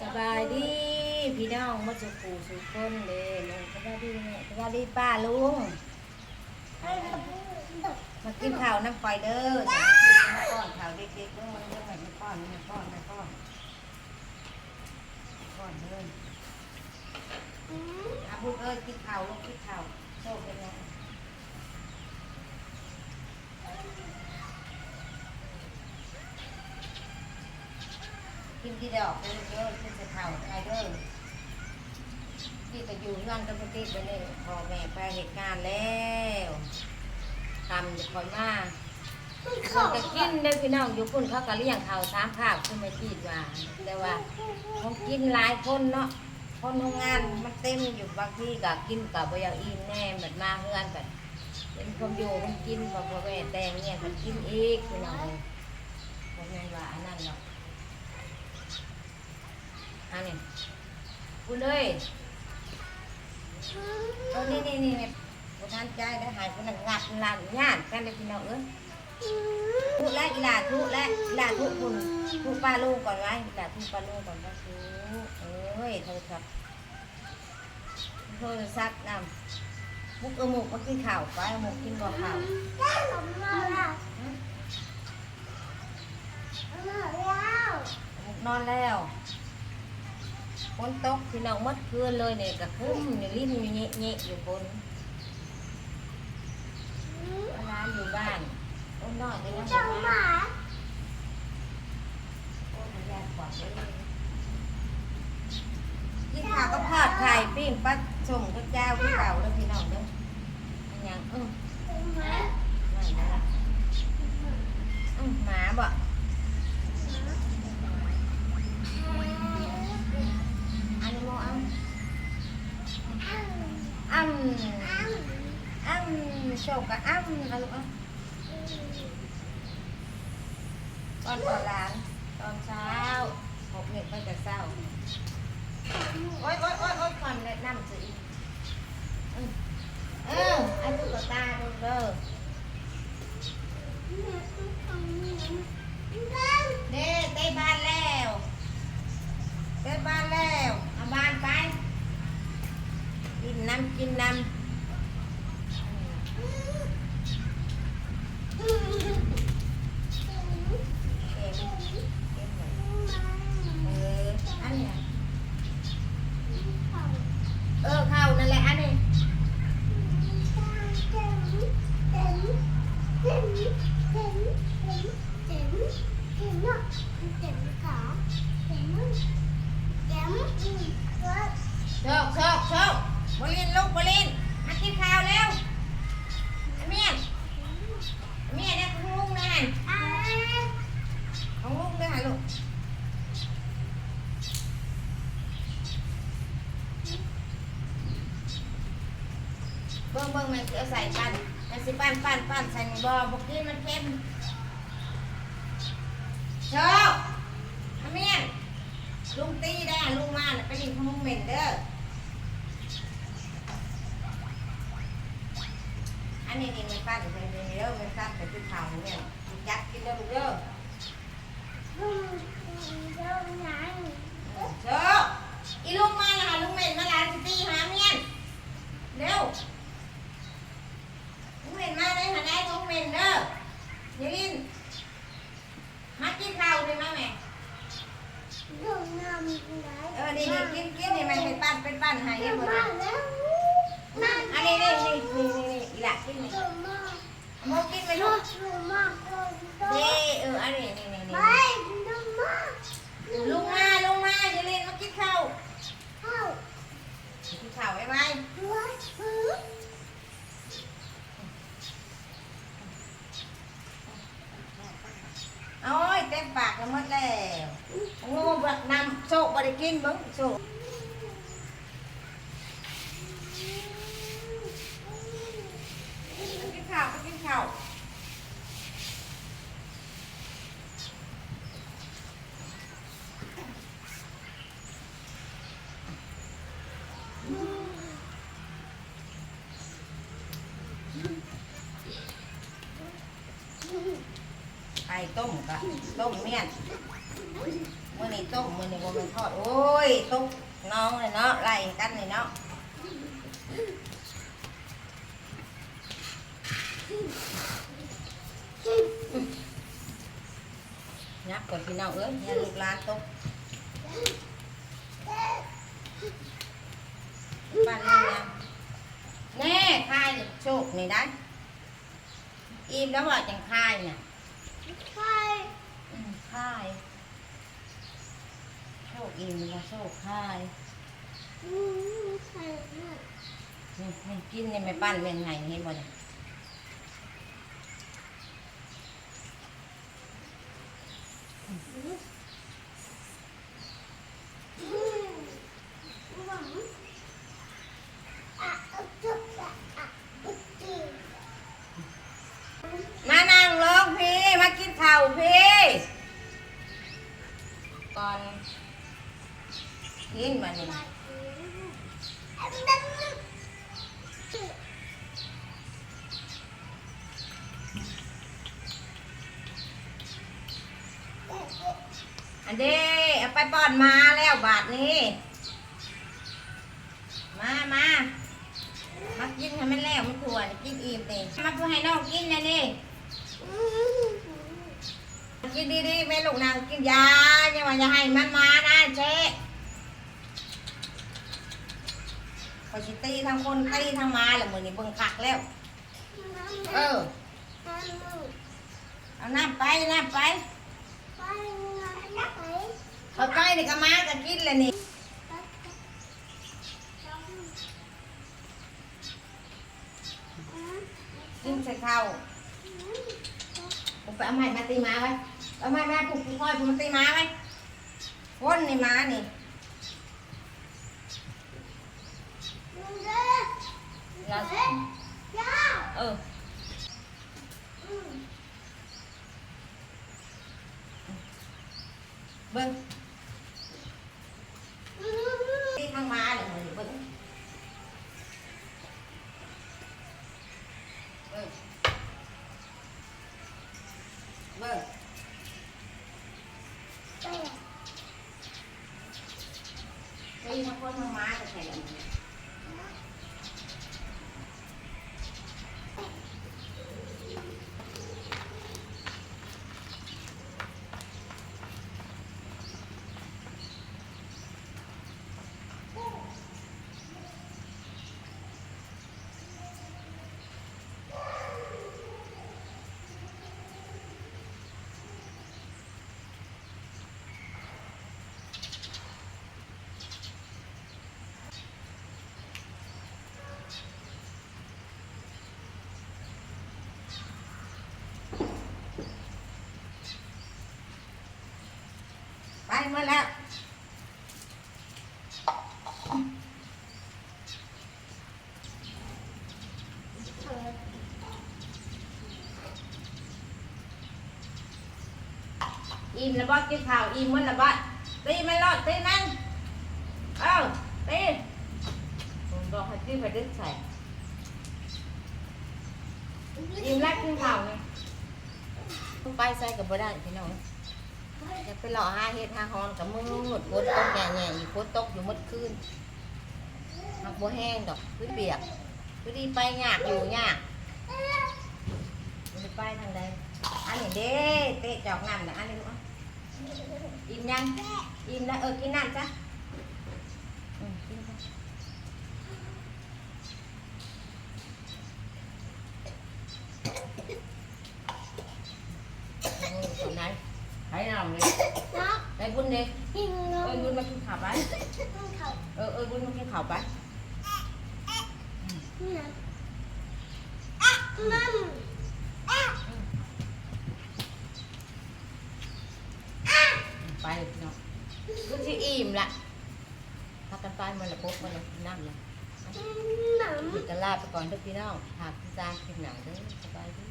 สบายดี พี่น้องมาจุกูสุกคนเลยลุงสบายดีแม่สบายดีป้าลุงมากินข้าวน้ำไฟเด้อกินมาก้อนข้าวเด็กๆเด้อมันเด้อไม่ก้อนไม่ก้อนไม่ก้อนก้อนเด้ออาบุญเอ้ยกินข้าวลูกกินข้าวโชคเป็นไง กินที่ดอกเด้อเด้อขึ้นจะข้าไงเด้อที่จะอยู่งานกันปกติไปเลยพ่อแม่ไปเหตุงานแล้วทำจะคอยมาคนจะกินได้พี่น้องอยู่ปุ่นเขาก็เลี้ยงเขาสามภาคขึ้นมาจีดว่าแต่ว่าเขากินหลายคนเนาะคนทำงานมันเต็มอยู่บางที่ก็กินกับบอยากอิ่มแน่แบบมาเฮือนแบบเป็นความอยู่มันกินพอพ่อแม่แต่งเนี่ยมันกินอีกพี่น้องเลยพ่อแม่นว่าอันนั้นเนาะ อันนี้คุณเลยเออนี่นี่นี่นี่บุทานใจได้หายคนนั้นงัดลานย่านกันเลยพี่น้องเอ้ยทุและอีหลาทุและอีหลาทุคุณทุป้าลูกก่อนไว้อีหลาทุป้าลูกก่อนว่าทุเอ้ยโทรศัพท์โทรศัพท์นำมุกเออหมุกมากินข้าวไปเอาหมุกกินบ่ข้าวหมุกนอนแล้ว ฝนตกพี่น้องหมดคืนเลยเนี่ยกระคุ้มอยู่ลิ้นอยู่เงี้ยเงี้ยอยู่บนร้านอยู่บ้านโอ้นอนจะยังไม่มาโอ้ยายกวาดไว้เลยกินข้าวก็พอดไข่ปิ้งปลาชมก็เจ้าพี่เก่าแล้วพี่น้องเด้ออันยังอืมไม่นะอืมหมาบ่อันนี้โมอัมอัมอัมโชกกับอัมอันลูกอะตอนก่อนร้านตอนเช้าหกเม็ดไปแต่เช้า โอ๊ยโอ๊ยโอ๊ยโอ๊ยความแนะนำสิอืมเออไอ้ตุ๊กตาดู น้ำกินน้ำเก็บเก็ บลินลูกบรินมากินข้าวแล้วเมียนเมียนเนี่ยของลุงนะของลุงด้วยฮะลูกเบิ่งเบิ่งมันเอาใส่ปั้นมันสิปั้นปั้นปั้นใส่บ่อบอกกินมันเค็มโชคเมียนลุงตีได้ลุงมาน่ะไปดินขมุงเหม็นเด้อ อันนี้นี่มันปั้นเป็นเด้อมันปั้นเป็นที่เผาเนี่ยยัดกินเด้อลูกเด้อโชคอีลุงมาละลุงเหม็นมาลาสิตีหาเมียนเร็วลุงเม็นมาได้หาได้ลุงเม็นเด้อย่าลินมากินข้าวเลยมาแม่เออนี่นี่กินกินนี่มันเป็นปั้นเป็นปั้นหายหมดเลยอันนี้นี่นี่นี่นี่ นี่อีหละกินนี่โมกินไหมลูกเย่เอออันนี้นี่นี่นี่ลุงมาลุงมาอย่าลินมากินข้าวกินข้าวไว้ไหมโอ้ยเต็มปากแล้วหมดแล้วโง่บักนำโชคบริกินเบิ้งโชค กินข้าวไปกินข้าว ไข่ต้มกะต้มเมี่ยนมื่อนี้ต้มมือนี้บ่แมันทอด โอ้ยต้มน้องเลยเนาะไล่กันเลยเนาะยักก่อนพี่น้องเอ้ยอย่าลูกหลานตกบ้านนี้นะแน่คายโชคนี่ได้อิ่มแล้วว่าจังคายเนี่ย อืมค่าย โชคอินมาโชคค่ายอืมใช่มากนี่นี่กินนี่ไม่ปั้นเป็นไงนี่บ่เนี่ย อืมหวังอะอุ๊บจุ๊บอะอะอุ๊บจิ๊บ มานั่งลงพี่ มากินข้าวพี่ก่อนกินมานี่ อันนั้น อัน เด้เอาไปป้อนมาแล้วบาทนี้ มามามากินให้มันแล้วมันถั่วนกินอิ่มนี่มาเพื่อให้น้องกินนะนี่กินดีๆแม่ลูกนางกินยาอย่าว่าอย่าให้มันมานะเจ๊พอชิตีทั้งคนตีทั้งมาแล้วมือนี่เบิ่งคักแล้ว เออ เอาน้ำไปน้ำไป ไปงานนักไหน เอาไปนี่ก็มาก็กินเลยนี่กินใส่ข้าวผมไปเอาไม้มาตีหมาไว้เอาไม้มาปลุกค่อยๆผมมาตีหมาไว้วนนี่หมานี่เราย่าเอออืมเบิ่ง อืม ตีทั้งหมาเลยมือนี่เบิ่งเบิ่งเบิ่ง ไป ตีทั้งคนทั้งหมาจะใส่กัน ไปหมาแล้วอิ่มแล้วบ่กินข้าวอิ่มมันแล้วบ่ตีมันรอดตีมันเอ้าตีผมบอกให้ตีไปดึกใส่อิ่มแล้วกินข้าวไงไปใส่กับบ่ได้พี่น้อง จะไปหล่อหาเห็ดหาฮอนกับมือหมดฝนตกแง่ๆอีกฝนตกอยู่หมดคืนหักบ่แห้งดอกพื้นเบียกคือดีไปยากอยู่ยากมันไปทางใดอันนี้เด้เตะจอกน้ำนะอันนี้ลูกอิ่มยังอิ่มแล้วเออกินน้ำจ้ะอืมกินจ้ะโอ้ยตอนไหนให้น้ำเลย นัก ไปบุญเลย กินน เอ้ย ม บุญมา กินข้าวไปเขาเออเออบุญมากินข้าวไปเนี่ยอะมัมอะไปเลยพี่น้องบุญที่อิ่มละพากันไปมันละปุ๊บมันละกินน้ำละมัมกินกันลาไปก่อนเด้อพี่น้องหากพี่จางกินหนังเด้อสบายดี